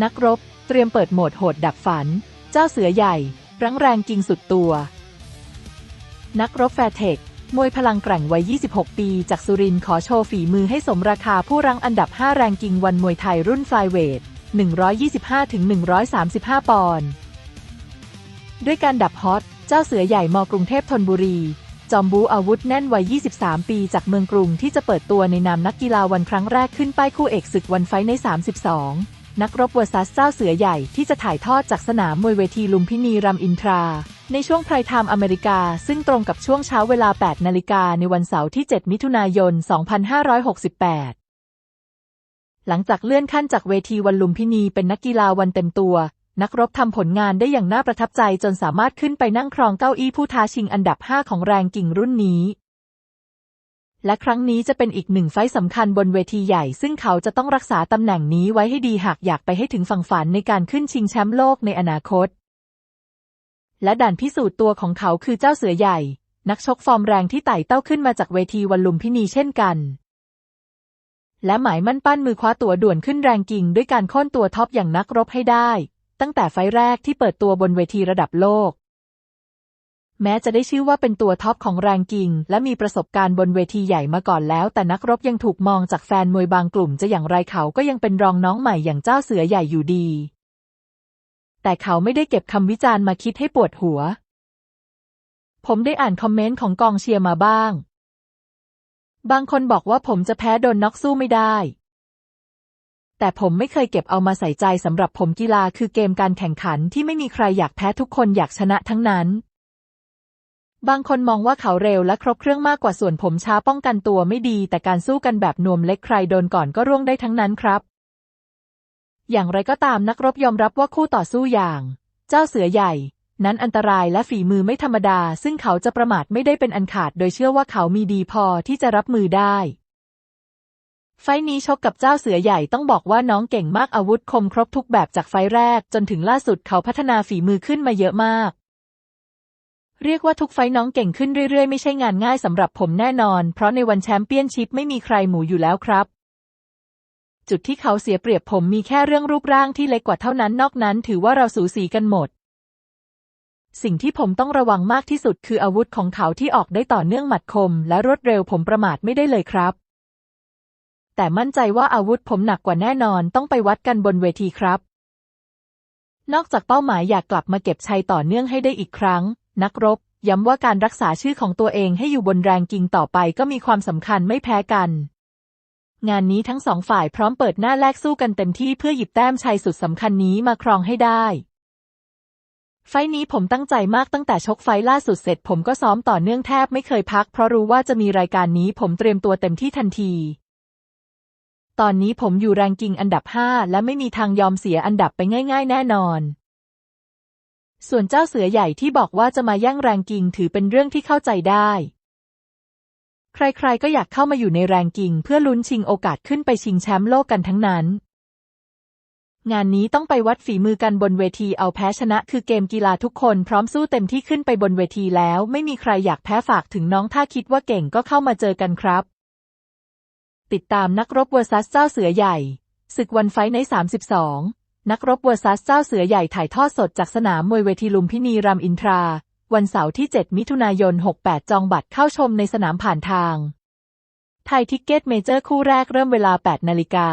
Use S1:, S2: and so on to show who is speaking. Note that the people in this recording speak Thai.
S1: นักรบ เตรียมเปิดโหมดโหดดับฝัน เจ้าเสือใหญ่ รั้งแรงจริงสุดตัว นักรบแฟร์เทคมวยพลังแกร่งวัย 26 ปี จากสุรินขอโชว์ฝีมือให้สมราคาผู้รั้งอันดับ 5 แรงกิงวันมวยไทยรุ่นฟลายเวท 125-135 ปอนด์ ด้วยการดับฮอต เจ้าเสือใหญ่มกรุงเทพธนบุรี จอมบูอาวุธแน่นวัย 23 ปีจากเมืองกรุงที่จะเปิดตัวในนามนักกีฬาวันครั้งแรกขึ้นป้ายคู่เอกศึกวันไฟใน 32 นักรบเวอร์ซัสเจ้าเสือใหญ่ที่จะถ่ายทอดจากสนามมวยเวทีลุมพินีรัมอินทรา ในช่วงไพรไทม์อเมริกา ซึ่งตรงกับช่วงเช้าเวลา 8 นาฬิกาในวันเสาร์ที่ 7 มิถุนายน 2568หลังจากเลื่อนขั้นจากเวทีวันลุมพินีเป็นนักกีฬาวันเต็มตัว นักรบทำผลงานได้อย่างน่าประทับใจจนสามารถขึ้นไปนั่งครองเก้าอี้ผู้ท้าชิงอันดับ 5 ของแรงกิ่งรุ่นนี้ และครั้งนี้จะเป็นอีกหนึ่งไฟต์สำคัญบนเวทีใหญ่ ซึ่งเขาจะต้องรักษาตำแหน่งนี้ไว้ให้ดีหากอยากไปให้ถึงฝั่งฝันในการขึ้นชิงแชมป์โลกในอนาคต และด่านพิสูจน์ตัวของเขาคือเจ้าเสือใหญ่ นักชกฟอร์มแรงที่ไต่เต้าขึ้นมาจากเวทีวันลุมพินีเช่นกัน และหมายมั่นปั้นมือคว้าตัวด่วนขึ้นแรงกิ่งด้วยการค่นตัวท็อปอย่างนักรบให้ได้ ตั้งแต่ไฟแรกที่เปิดตัวบนเวทีระดับโลก แม้จะได้ชื่อว่าเป็นตัวท็อปของแรงกิงและมีประสบการณ์บนเวทีใหญ่มาก่อนแล้ว แต่นักรบยังถูกมองจากแฟนมวยบางกลุ่มจะอย่างไรเขาก็ยังเป็นรองน้องใหม่อย่างเจ้าเสือใหญ่อยู่ดี แต่เขาไม่ได้เก็บคำวิจารณ์มาคิดให้ปวดหัว ผมได้อ่านคอมเมนต์ของกองเชียร์มาบ้าง บางคนบอกว่าผมจะแพ้โดนน็อกสู้ไม่ได้แต่ผมไม่เคยเก็บเอามาใส่ใจสำหรับผมกีฬาคือเกมการแข่งขันที่ไม่มีใครอยากแพ้ทุกคนอยากชนะทั้งนั้น บางคนมองว่าเขาเร็วและครบเครื่องมากกว่าส่วนผมช้าป้องกันตัวไม่ดี แต่การสู้กันแบบนวมเล็กใครโดนก่อนก็ร่วงได้ทั้งนั้นครับ อย่างไรก็ตามนักรบยอมรับว่าคู่ต่อสู้อย่าง เจ้าเสือใหญ่ นั้นอันตรายและฝีมือไม่ธรรมดา ซึ่งเขาจะประมาทไม่ได้เป็นอันขาด โดยเชื่อว่าเขามีดีพอที่จะรับมือได้ ไฟนี้ชกกับเจ้าเสือใหญ่ต้องบอกว่าน้องเก่งมากอาวุธคมครบทุกแบบจากไฟแรก จนถึงล่าสุดเขาพัฒนาฝีมือขึ้นมาเยอะมาก เรียกว่าทุกไฟน้องเก่งขึ้นเรื่อยๆ ไม่ใช่งานง่ายสำหรับผมแน่นอน เพราะในวันแชมเปี้ยนชิพไม่มีใครหมูอยู่แล้วครับ จุดที่เขาเสียเปรียบผมมีแค่เรื่องรูปร่างที่เล็กกว่าเท่านั้นนอกนั้น ถือว่าเราสูสีกันหมด สิ่งที่ผมต้องระวังมากที่สุดคืออาวุธของเขาที่ออกได้ต่อเนื่องหมัดคม และรวดเร็วผมประมาทไม่ได้เลยครับ แต่มั่นใจว่าอาวุธผมหนักกว่าแน่นอนต้องไปวัดกันบนเวทีครับ นอกจากเป้าหมายอยากกลับมาเก็บชัยต่อเนื่องให้ได้อีกครั้ง นักรบ ย้ำว่าการรักษาชื่อของตัวเองให้อยู่บนแรงกิงต่อไปก็มีความสำคัญไม่แพ้กัน งานนี้ทั้งสองฝ่ายพร้อมเปิดหน้าแลกสู้กันเต็มที่เพื่อหยิบแต้มชัยสุดสำคัญนี้มาครองให้ได้ไฟนี้ผมตั้งใจมากตั้งแต่ชกไฟล่าสุดเสร็จ ผมก็ซ้อมต่อเนื่องแทบไม่เคยพัก เพราะรู้ว่าจะมีรายการนี้ผมเตรียมตัวเต็มที่ทันที ตอนนี้ผมอยู่แรงกิงอันดับ 5 และไม่มีทางยอมเสียอันดับไปง่าย ๆ แน่นอน ส่วนเจ้าเสือใหญ่ที่บอกว่าจะมาแย่งแรงกิงถือเป็นเรื่องที่เข้าใจได้ ใครๆก็อยากเข้ามาอยู่ในแรงกิงเพื่อลุ้นชิงโอกาสขึ้นไปชิงแชมป์โลกกันทั้งนั้น งานนี้ต้องไปวัดฝีมือกันบนเวทีเอาแพ้ชนะ คือเกมกีฬาทุกคนพร้อมสู้เต็มที่ขึ้นไปบนเวทีแล้ว ไม่มีใครอยากแพ้ฝากถึงน้องถ้าคิดว่าเก่งก็เข้ามาเจอกันครับ ติดตามนักรบเวอร์ซัสเจ้าเสือใหญ่ศึกวันไฟท์ใน32 นักรบเวอร์ซัสเจ้าเสือใหญ่ถ่ายทอดสดจากสนามมวยเวทีลุมพินีรัมอินทรา วันเสาร์ที่ 7 มิถุนายน 68 จองบัตรเข้าชมในสนามผ่านทาง ไทยทิกเก็ตเมเจอร์คู่แรกเริ่มเวลา 8 นาฬิกา